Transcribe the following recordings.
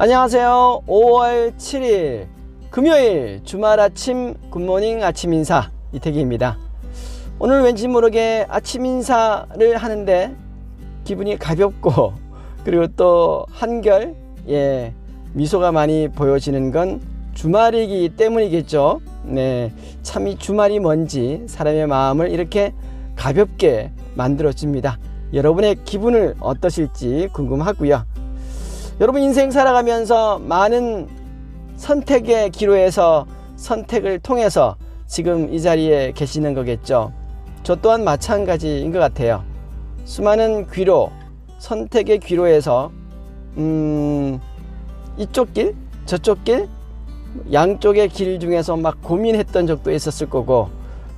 안녕하세요. 5월 7일 금요일 주말 아침 굿모닝 아침 인사 이태기입니다. 오늘 왠지 모르게 아침 인사를 하는데 기분이 가볍고 그리고 또 한결 예 미소가 많이 보여지는 건 주말이기 때문이겠죠. 네, 참 이 주말이 뭔지 사람의 마음을 이렇게 가볍게 만들어 줍니다. 여러분의 기분을 어떠실지 궁금하고요. 여러분 인생 살아가면서 많은 선택의 기로에서 선택을 통해서 지금 이 자리에 계시는 거겠죠. 저 또한 마찬가지인 것 같아요. 수많은 귀로, 선택의 귀로에서, 음, 이쪽 길, 저쪽 길, 양쪽의 길 중에서 막 고민했던 적도 있었을 거고,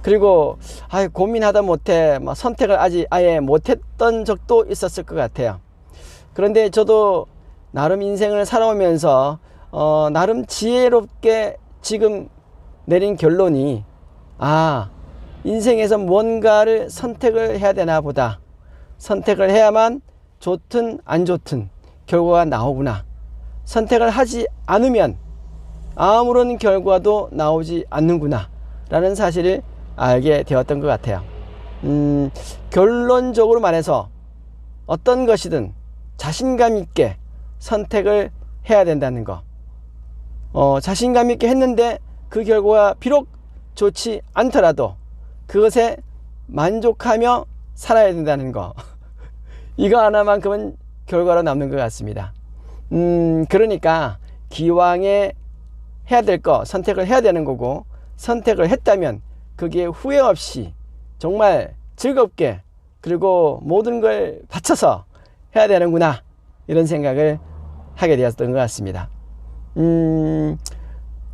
그리고, 아 고민하다 못해, 막 선택을 아직 아예 못했던 적도 있었을 것 같아요. 그런데 저도 나름 인생을 살아오면서, 어, 나름 지혜롭게 지금 내린 결론이, 아, 인생에서 뭔가를 선택을 해야 되나 보다. 선택을 해야만 좋든 안 좋든 결과가 나오구나. 선택을 하지 않으면 아무런 결과도 나오지 않는구나. 라는 사실을 알게 되었던 것 같아요. 음, 결론적으로 말해서 어떤 것이든 자신감 있게 선택을 해야 된다는 거. 어, 자신감 있게 했는데 그 결과가 비록 좋지 않더라도 그것에 만족하며 살아야 된다는 거. 이거 하나만큼은 결과로 남는 것 같습니다. 음, 그러니까 기왕에 해야 될 거 선택을 해야 되는 거고 선택을 했다면 그게 후회 없이 정말 즐겁게 그리고 모든 걸 바쳐서 해야 되는구나 이런 생각을 하게 되었던 것 같습니다. 음,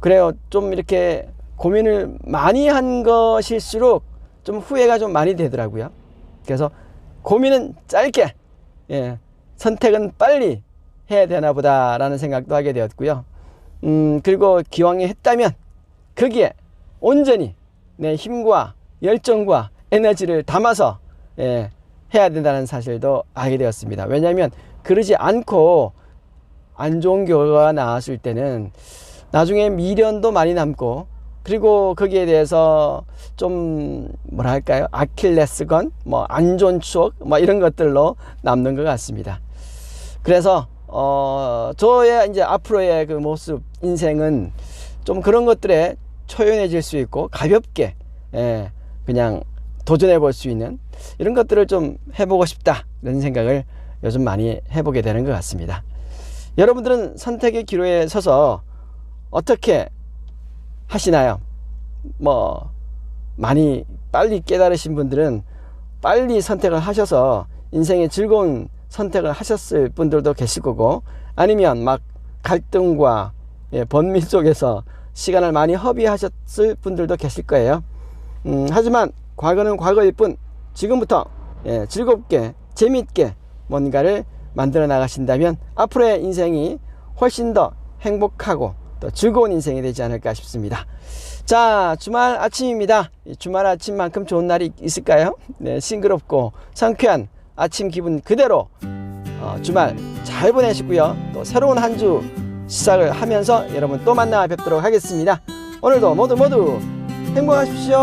그래요. 좀 이렇게 고민을 많이 한 것일수록 좀 후회가 좀 많이 되더라고요. 그래서 고민은 짧게, 예, 선택은 빨리 해야 되나 보다라는 생각도 하게 되었고요. 음, 그리고 기왕에 했다면 거기에 온전히 내 힘과 열정과 에너지를 담아서 예, 해야 된다는 사실도 알게 되었습니다. 왜냐하면 그러지 않고 안 좋은 결과가 나왔을 때는 나중에 미련도 많이 남고 그리고 거기에 대해서 좀 뭐랄까요 아킬레스건 뭐 안 좋은 추억 뭐 이런 것들로 남는 것 같습니다. 그래서 어 저의 이제 앞으로의 그 모습 인생은 좀 그런 것들에 초연해질 수 있고 가볍게 예, 그냥 도전해 볼 수 있는 이런 것들을 좀 해보고 싶다 이런 생각을 요즘 많이 해보게 되는 것 같습니다. 여러분들은 선택의 기로에 서서 어떻게 하시나요? 뭐 많이 빨리 깨달으신 분들은 빨리 선택을 하셔서 인생의 즐거운 선택을 하셨을 분들도 계실 거고 아니면 막 갈등과 예, 번민 속에서 시간을 많이 허비하셨을 분들도 계실 거예요. 음, 하지만 과거는 과거일 뿐 지금부터 예, 즐겁게 재미있게 뭔가를 만들어 나가신다면 앞으로의 인생이 훨씬 더 행복하고 또 즐거운 인생이 되지 않을까 싶습니다. 자, 주말 아침입니다. 이 주말 아침만큼 좋은 날이 있을까요? 네, 싱그럽고 상쾌한 아침 기분 그대로 어, 주말 잘 보내시고요. 또 새로운 한 주 시작을 하면서 여러분 또 만나 뵙도록 하겠습니다. 오늘도 모두 모두 행복하십시오.